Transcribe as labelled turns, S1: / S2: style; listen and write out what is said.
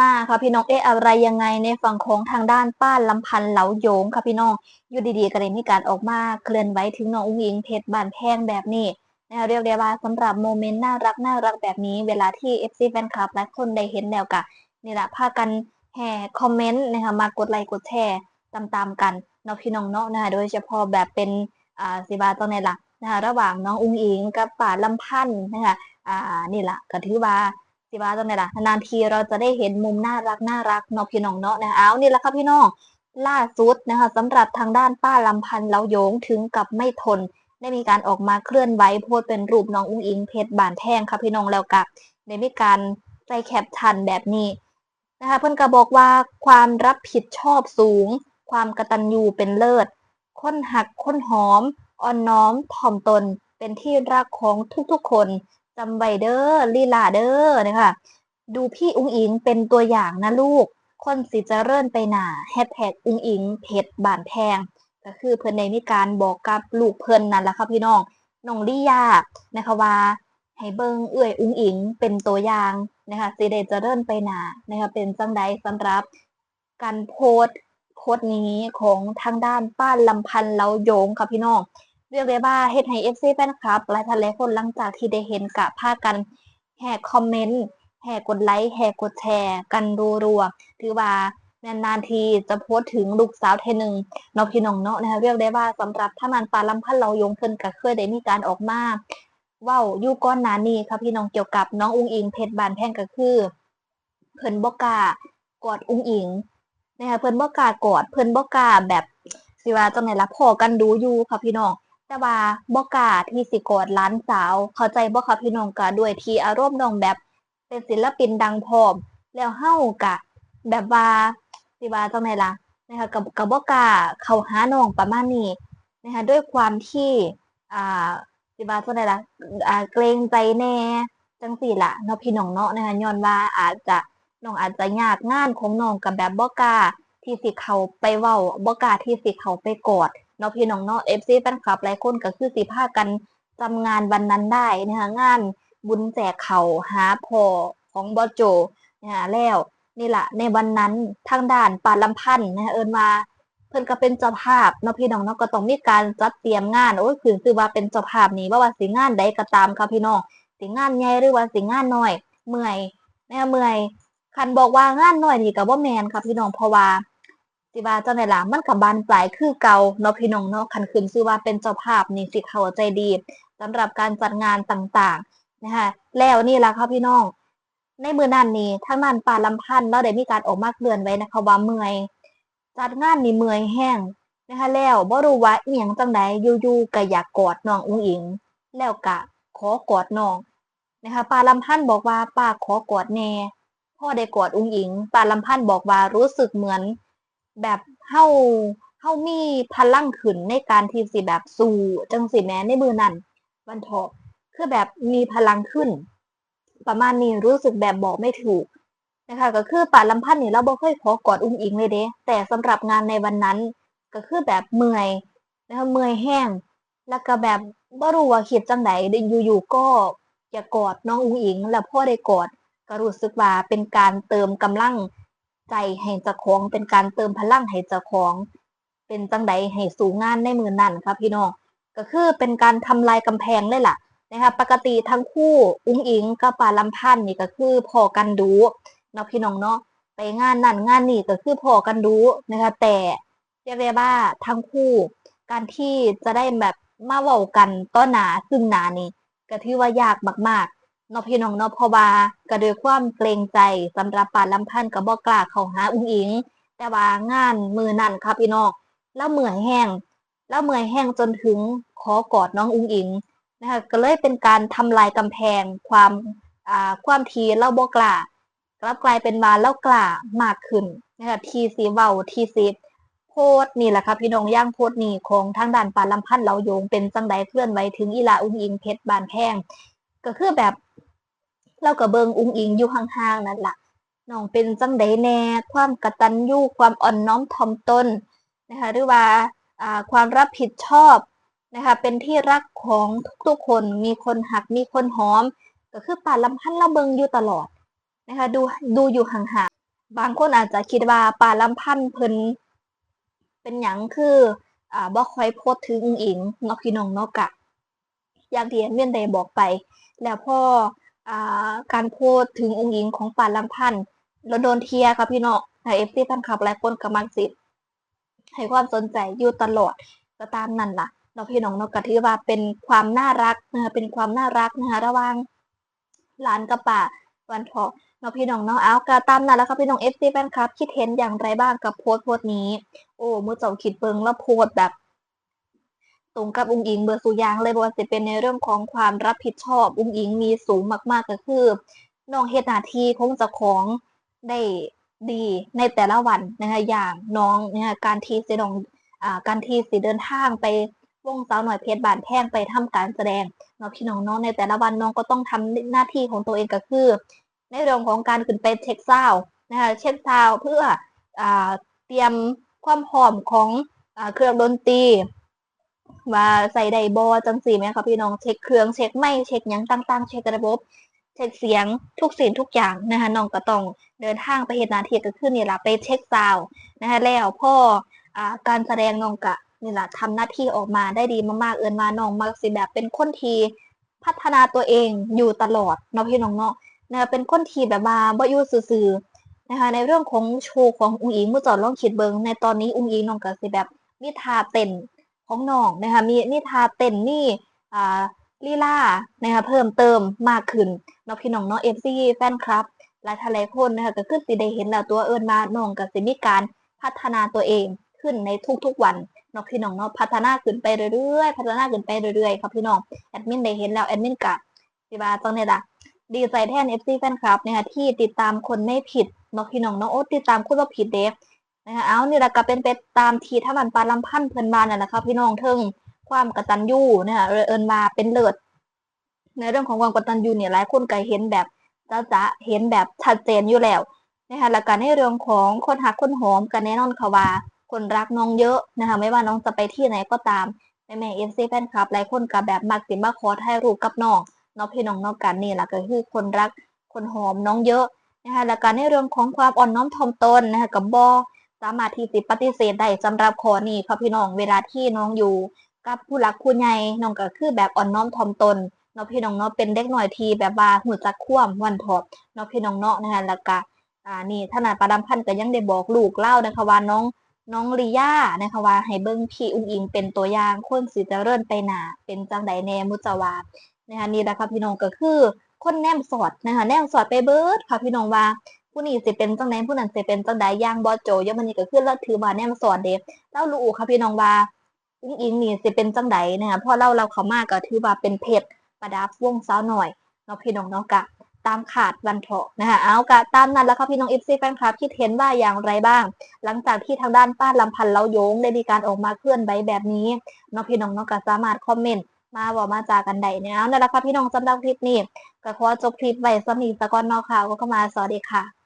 S1: มาค่ะพี่น้องเอ๊ะอะไรยังไงในฝั่งของทางด้านป้านลำพันธ์เหลาโยงค่ะพี่น้องอยู่ดีๆก็เลยมีการออกมาเคลื่อนไหวถึงน้องอุ้งอิงเพชรบานแพงแบบนี้นะเรียกได้ว่าสำหรับโมเมนต์น่ารักน่ารักแบบนี้ เวลาที่ FC แฟนคลับหลายคนได้เห็นแล้วกะนี่แหละพากันแห่คอมเมนต์นะคะมากดไลค์กดแชร์ตามๆกันเนาะพี่น้องเนาะนะคะโดยเฉพาะแบบเป็นอ่าสิบาตรงไหนล่ะนะคะระหว่างน้องอุ้งอิงกับป้าลำพันธ์นะคะอ่านี่แหละก็ถือว่า สิว่าจังไดล่ะนานทีเราจะได้เห็นมุมน่ารักน่ารักเนาะพี่น้องเนาะนะเอานี่แหละครับพี่น้องล่าสุดนะคะสำหรับทางด้านป้าลำพันธ์เล้าโยงถึงกับไม่ทน ได้มีการออกมาเคลื่อนไหวโพสเป็นรูปน้องอุ้งอิงเพชรบานแพงครับพี่น้องแล้วกับได้มีการใจแคปชันแบบนี้นะคะเพิ่อนก็บอกว่าความรับผิดชอบสูง ความกระตัญญูเป็นเลิศค้นหักค้นหอมอ่อนน้อมถ่อมตนเป็นที่รักของทุกๆคน จำไว้เด้อลีลาเด้อนะคะดูพี่อุ้งอิงเป็นตัวอย่างนะลูก คนสิจะเริ่นไปหนาแฮชแท็กอุ้งอิงเพชรบานแพงก็คือเพิ่นในมีการบอกกับลูกเพิ่นนั่นแหละค่ะพี่น้องน้องลี่ยานะคะว่าให้เบิ่งเอื้อยอุ้งอิงเป็นตัวอย่างนะคะสิได้เจะเริ่นไปหนานะคะเป็นจังใดสำหรับการโพสโพสนี้ของทางด้านป้าลำพันธ์เล้าโยงค่ะพี่น้อง เรียกได้ว่าเฮ็ดให้ FC แฟนคลับหลายท่านหลายคนหลังจากที่ได้เห็นกะพากันแห่คอมเมนต์แห่กดไลค์แห่กดแชร์กันรัวๆถือว่านานๆทีจะโพสถึงลูกสาวเทหนึงเนาะพี่น้องเนาะนะคะเรียกได้ว่าสำหรับท่านนันปลาลำพันเรายงเพิ่นก็เคยได้มีการออกมาว้าอยู่ก้อนนานี้ค่ะพี่น้องเกี่ยวกับน้องอุ้งอิงเพชรบานแพ่งก็คือ เพิ่นบ่กล้ากอดอุ้งอิงนะคะเพิ่นบ่กล้ากอดเพิ่นบ่กล้าแบบสิว่าจังไดล่ะพอกันดูอยู่ค่ะพี่น้อง แต่ว่าบ่กล้าที่สิกอดหล้านสาว เข้าใจบ่คะพี่น้องกะด้วยที่อารมณ์น้องแบบ เป็นศิลปินดังพร้อมแล้วเฮากะ แบบว่าสิว่าจังไดล่ะนะคะกับกับบ่กล้าเข้าหาน้องประมาณนี้นะคะด้วยความที่อ่าสิว่าจังไดล่ะอ่าเกรงใจแน่จังซี่ละเนาะพี่น้องเนาะนะคะย้อนว่าอาจจะน้องอาจจะยากงานของน้องกับแบบบ่กล้าที่สิเขาไปเว้าบ่กล้าที่สิเขาไปกอด เนาะพี่น้องเนาะ FC แฟนคลับหลายคนก็คือสิพากันจำงานวันนั้นได้นะคะงานบุญแจกเขาหาพอของบอโจนะคะแล้วนี่แหละในวันนั้นทางด้านปาลำพันธ์นะคะเอิ้นว่าเพิ่นก็เป็นเจ้าภาพเนาะพี่น้องเนาะก็ต้องมีการจัดเตรียมงานโอ้ยคือคือว่าเป็นเจ้าภาพนี่ว่าว่าสิงานใดก็ตามค่ะพี่น้องสิงานใหญ่หรือว่าสิงานน้อย เมื่อยนะคะเมื่อยคันบอกว่างานน้อยนี่ก็บ่แมนค่ะพี่น้องเพราะว่า สิว่าเจ้าไหนล่ะมันกับบานปลายคือเก่าเนาะพี่น้องเนาะคันขึ้นชื่อว่าเป็นเจ้าภาพนี่สิเข้าใจดีสำหรับการจัดงานต่างๆนะคะแล้วนี่ล่ะค่ะพี่น้องในมือนั้นนี่ทั้งนั้นป่าลำพันธ์เราได้มีการออกมาเตือนไว้นะคะว่าเมื่อยจัดงานนี่เมื่อยแห้งนะคะแล้วบ่รู้ว่าอียงจังใดอยู่ๆก็อยากกอดน้องอุ้งอิง แล้วก็ขอกอดน้องนะคะป่าลำพันธ์บอกว่าป้าขอกอดแน่พ่อได้กอดอุ้งอิงป่าลำพันธ์บอกว่ารู้สึกเหมือน แบบเฮาเฮามีพลังขึ้นในการที่สิแบบสู้จังสิแม้ในมือนั้นวันเถาะคือแบบมีพลังขึ้น ประมาณนี้รู้สึกแบบบอกไม่ถูกนะคะ ก็คือป่าลำพันธ์นี่เราบ่เคยขอกอดอุ้งอิงเลยเด้แต่สำหรับงานในวันนั้น ก็คือแบบเมื่อยนะคะเมื่อยแห้ง แล้วก็แบบบ่รู้ว่าคิดจังใดอยู่ๆก็อยากกอดน้องอุ้งอิง แล้วพ่อได้กอดก็รู้สึกว่าเป็นการเติมกำลัง ใจให้เจ้าของเป็นการเติมพลังให้เจ้าของ เป็นจังใดให้สู่งานในมือนั่นครับพี่น้องก็คือเป็นการทำลายกำแพงเลยล่ะนะคะปกติทั้งคู่อุ้งอิงกับปาลำพันธ์นี่ก็คือพอกันดูเนาะพี่น้องเนาะไปงานนั่นงานนี่ก็คือพอกันดูนะคะแต่เรียกได้ว่าทั้งคู่ การที่จะได้แบบมาเว้ากันต้อหนาซึ่งหนานี่ก็ถือว่ายากมากๆ นพี่น้องเนาะเพราะว่าก็ด้วยความเกรงใจสำหรับปานลำพันธ์ก็บ่กล้าเข้าหาอุ้งอิง แต่ว่างานมือนั่นครับพี่น้องแล้วเมื่อยแห้งแล้วเมื่อยแห้งจนถึงขอกอดน้องอุ้งอิงนะคะก็เลยเป็นการทำลายกำแพงความอ่าความทีเล่าบ่กล้ากลับกลายเป็นว่าเล่ากล้ามากขึ้นนะคะทีสีเว้าทีสีโพสต์นี่แหละครับพี่น้องย่างโพสต์นี่ของทางด้านปานลำพันธ์เราโยงเป็นจังใดเคลื่อนไหวถึงอีลาอุ้งอิงเพชรบานแพงก็คือแบบ เราก็เบิงอุ้งอิงอยู่ห่างๆนั่นล่ะน้องเป็นจังใดแน่ ความกระตัญญูความอ่อนน้อมถ่อมตนนะคะหรือว่าความรับผิดชอบนะคะเป็นที่รักของทุกๆคนมีคนหักมีคนหอม ก็คือป่าลำพันธ์เราเบิงอยู่ตลอดนะคะดูดูอยู่ห่างๆบางคนอาจจะคิดว่าป่าลำพันธ์เพิ่นเป็นหยังคืออ่าบ่คอยโพสต์ถึงอุ๋งอิงนาะพี่น้องนาะกะ อย่างที่แอดมินได้บอกไป แล้วพออ่า การพสต์ถึงอุ๋งอิงของป่าลำพันธ์แล้วโดนเทียค่ะพี่น้องให้ FC แฟนคลับหลายคนก็มักสิให้ความสนใจอยู่ตลอดก็ตามนั่นล่ะเนาพี่น้องเนาะก็ถือว่าเป็นความน่ารักนะคะเป็นความน่ารักนะคะระหว่างหลานกับป่าวันเถาะเนาะพี่น้องเนาะเอาก็ตามนั้นแล้วครับพี่น้อง FC แฟนคลับคิดเห็นอย่างไรบ้างกับโพสต์โพสต์นี้ โอ้เมื้อเจ้าคิดเบิงแล้วโพสต์แบบ ตรงกับอุ้งอิงเบอร์สุยางเลยบ่ว่าสิเป็นในเรื่องของความรับผิดชอบอุ้งอิงมีสูงมากๆก็คือน้องเฮ็ดหน้าที่ของเจ้าของได้ดีในแต่ละวันนะคะอย่างน้องเนะคะการที่สิน้องอ่าการที่สิเดินทางไปวงสาวหน่อยเพชรบานแพงไปทำการแสดงเนาะพี่น้องเนาะในแต่ละวันน้องก็ต้องทำหน้าที่ของตัวเองก็คือ ในเรื่องของการขึ้นไปเช็คซาวด์นะคะเช็คซาวด์เพื่ออ่าเตรียมความพร้อมของอเครื่องดนตรี ว่าใส่ได้บ่จังซี่แหมคะพี่น้องเช็คเครื่องเช็คไมค์เช็คยังต่างๆ เช็คระบบ เช็คเสียงทุกสิ่งทุกอย่างนะคะน้องก็ต้องเดินทางไปเฮ็ดหน้าทีก็คือนี่แหละไปเช็คซาวนะคะแล้วพออการแสดงน้องก็นี่แหละทำหน้าที่ออกมาได้ดีมากๆเอิ้นว่าน้องมักสิแบบเป็นคนทีพัฒนาตัวเองอยู่ตลอดเนาะพี่น้องเนาะนะคะเป็นคนทีแบบว่าบ่อยู่ซื่อๆนะคะในเรื่องของโชว์ของอุ้งอิงเมื่อจอดลองคิดเบิงในตอนนี้อุ้งอิงน้องก็สิแบบมีทาเต้น ของน้องนะคะมีมีท่าเต้นมีอ่าลีลานะคะเพิ่มเติมมากขึ้นเนาะพี่น้องเนาะ FC แฟนคลับหลายทหลายคนนะคะก็คือสิได้เห็นแล้วตัวเอิ้นมาน้องก็สิมีการพัฒนาตัวเองขึ้นในทุกๆวันเนาะพี่น้องเนาะพัฒนาขึ้นไปเรื่อยๆพัฒนาขึ้นไปเรื่อยๆครับพี่น้องแอดมินได้เห็นแล้วแอดมินก็สิว่าจังได๋ล่ะดีใจแทน FC แฟนคลับนะคะที่ติดตามคนไม่ผิดเนาะพี่น้องเนาะโอ้ติดตามคนบ่ผิดเด้ นะคะเอานี่แหละก็เป็นไปตามทีถ้ามันปาลำพันเพิ่นมานั่นะครับพี่น้องเทิงความกตัญญูนะคะเอิ้นมาเป็นเลิศในเรื่องของความกตัญญูเนี่ยหลายคนก็เห็นแบบจะจะเห็นแบบชัดเจนอยู่แล้วนะคะแล้วก็ในเรื่องของคนหักคนหอมกันแน่นอนค่ะว่าคนรักน้องเยอะนะคะไม่ว่าน้องจะไปที่ไหนก็ตามแม่แม่เอฟซีแฟนคลับหลายคนก็แบบมักสิมาขอถ่ายรูปกับน้องเนาะพี่น้องเนอกกันนี่แหละก็คือคนรักคนหอมน้องเยอะนะคะแล้วก็ในเรื่องของความอ่อนน้อมถ่อมตนนะคะกับบอ สามารถที่สิปฏิเสธได้สำหรับข้อนี้ค่ะพี่น้องเวลาที่น้องอยู่ กับผู้หลักผู้ใหญ่น้องก็คือแบบอ่อนน้อมถ่อมตนเนาะพี่น้องเนาะเป็นเด็กหน่อยทีแบบว่าหูจักคว่ำวันถอดเนาะพี่น้องเนาะนะคะแล้วก็อ่านี่ถนาดประดำพันธ์ก็ยังได้บอกลูกเล่านะคะว่าน้องน้องลีย่านะคะว่าให้เบิ่งพี่อุ้งอิงเป็นตัวอย่างคนสิเจะเริ่นไปหนาเป็นจังใดแนมุจาวานะคะนี่แหละค่ะพี่น้องก็คือคนแนมสอดนะคะแนมสอดไปเบิดค่ะพี่น้องว่า ผู้นี้สิเป็นจังไดผู้นั้นสิเป็นจังไดย่างบอโจยมันนี่ก็คือเราถือว่าแนมสอนเด้เรารู้ค่ะพี่น้องว่าอุ้งอิงนี่สิเป็นจังไดนะคะพอเราเราเขามากก็ถือว่าเป็นเพชรประดับวงสาวหน่อยเนาะพี่น้องเนาะกะตามขาดวันเถาะนะคะเอากะตามนั้นแล้วค่ะพี่น้อง FC แฟนคลับคิดเห็นว่าอย่างไรบ้าง หลังจากที่ทางด้านป้าลำพันธ์เล้าโยงได้มีการออกมาเคลื่อนไหวแบบนี้เนาะพี่น้องเนาะก็สามารถคอมเมนต์มาบอกมาจากันได้เนี่ยเอานั่นแหละค่ะพี่น้องสำหรับคลิปนี้ก็ขอจบคลิปไว้สำหรับนีสกอนเนาะค่ะก็เข้ามาสวัสดีค่ะ